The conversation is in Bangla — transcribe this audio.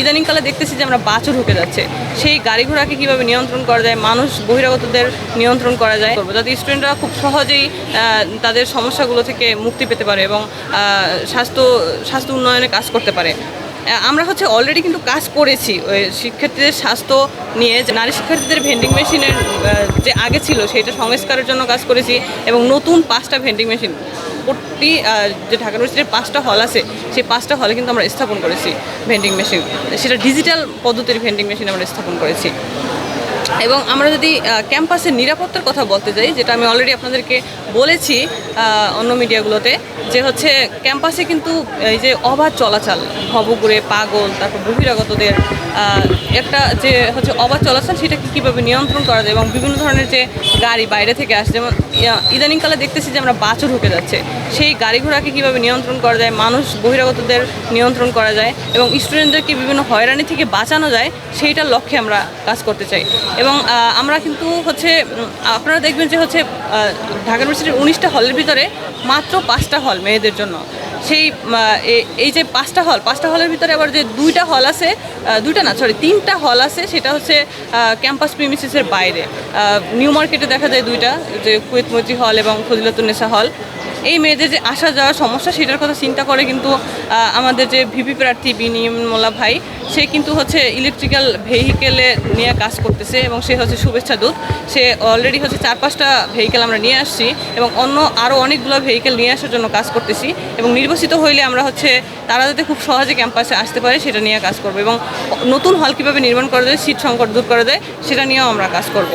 ইদানিংকালে দেখতেছি যে আমরা বাছুর ঢুকে যাচ্ছে। সেই গাড়ি ঘোড়াকে কীভাবে নিয়ন্ত্রণ করা যায়, মানুষ বহিরাগতদের নিয়ন্ত্রণ করা যায় করব, যাতে স্টুডেন্টরা খুব সহজেই তাদের সমস্যাগুলো থেকে মুক্তি পেতে পারে এবং স্বাস্থ্য স্বাস্থ্য উন্নয়নে কাজ করতে পারে। আমরা হচ্ছে অলরেডি কিন্তু কাজ করেছি, ওই শিক্ষার্থীদের স্বাস্থ্য নিয়ে নারী শিক্ষার্থীদের ভেন্ডিং মেশিনের যে আগে ছিল, সেটা সংস্কারের জন্য কাজ করেছি এবং নতুন পাঁচটা ভেন্ডিং মেশিন প্রতি যে ঢাকা ইউনিভার্সিটির পাঁচটা হল আছে, সেই পাঁচটা হলে কিন্তু আমরা স্থাপন করেছি ভেন্ডিং মেশিন সেটা ডিজিটাল পদ্ধতির ভেন্ডিং মেশিন আমরা স্থাপন করেছি। এবং আমরা যদি ক্যাম্পাসের নিরাপত্তার কথা বলতে যাই, যেটা আমি অলরেডি আপনাদেরকে বলেছি অন্য মিডিয়াগুলোতে, যে হচ্ছে ক্যাম্পাসে কিন্তু এই যে অবাধ চলাচল, ভবঘুরে, পাগল, তারপর বহিরাগতদের একটা যে হচ্ছে অবাধ চলাচল, সেটাকে কীভাবে নিয়ন্ত্রণ করা যায় এবং বিভিন্ন ধরনের যে গাড়ি বাইরে থেকে আসছে, যেমন ইদানিংকালে দেখতেছি যে আমরা বাছুর ঢুকে যাচ্ছে। সেই গাড়ি ঘোড়াকে কীভাবে নিয়ন্ত্রণ করা যায়, মানুষ বহিরাগতদের নিয়ন্ত্রণ করা যায় এবং স্টুডেন্টদেরকে বিভিন্ন হয়রানি থেকে বাঁচানো যায়, সেইটার লক্ষ্যে আমরা কাজ করতে চাই। এবং আমরা কিন্তু হচ্ছে আপনারা দেখবেন যে হচ্ছে ঢাকা ইউনিভার্সিটির উনিশটা হলের ভিতরে মাত্র পাঁচটা হল মেয়েদের জন্য। সেই এই যে পাঁচটা হল, পাঁচটা হলের ভিতরে আবার যে দুইটা হল আছে দুইটা না সরি তিনটা হল আছে, সেটা হচ্ছে ক্যাম্পাস প্রিমিসিসের বাইরে। নিউ মার্কেটে দেখা যায় দুইটা, যে কুয়েত মৈত্রী হল এবং ফজিলাতুন্নেসা হল। এই মেয়েদের যে আসা যাওয়ার সমস্যা, সেটার কথা চিন্তা করে কিন্তু আমাদের যে ভিপি প্রার্থী বিনিয়ম মোল্লা ভাই, সে কিন্তু হচ্ছে ইলেকট্রিক্যাল ভেহিকেলে নিয়ে কাজ করতেছে এবং সে হচ্ছে শুভেচ্ছা দূত। সে অলরেডি হচ্ছে চার পাঁচটা ভেহিকেল আমরা নিয়ে আসছি এবং অন্য আরও অনেকগুলো ভেহিকেল নিয়ে আসার জন্য কাজ করতেছি এবং নির্বাচিত হইলে আমরা হচ্ছে তারা যাতে খুব সহজে ক্যাম্পাসে আসতে পারে, সেটা নিয়ে কাজ করব এবং নতুন হল কীভাবে নির্মাণ করা যায় সিট সংকট দূর করা যায়, সেটা নিয়েও আমরা কাজ করব।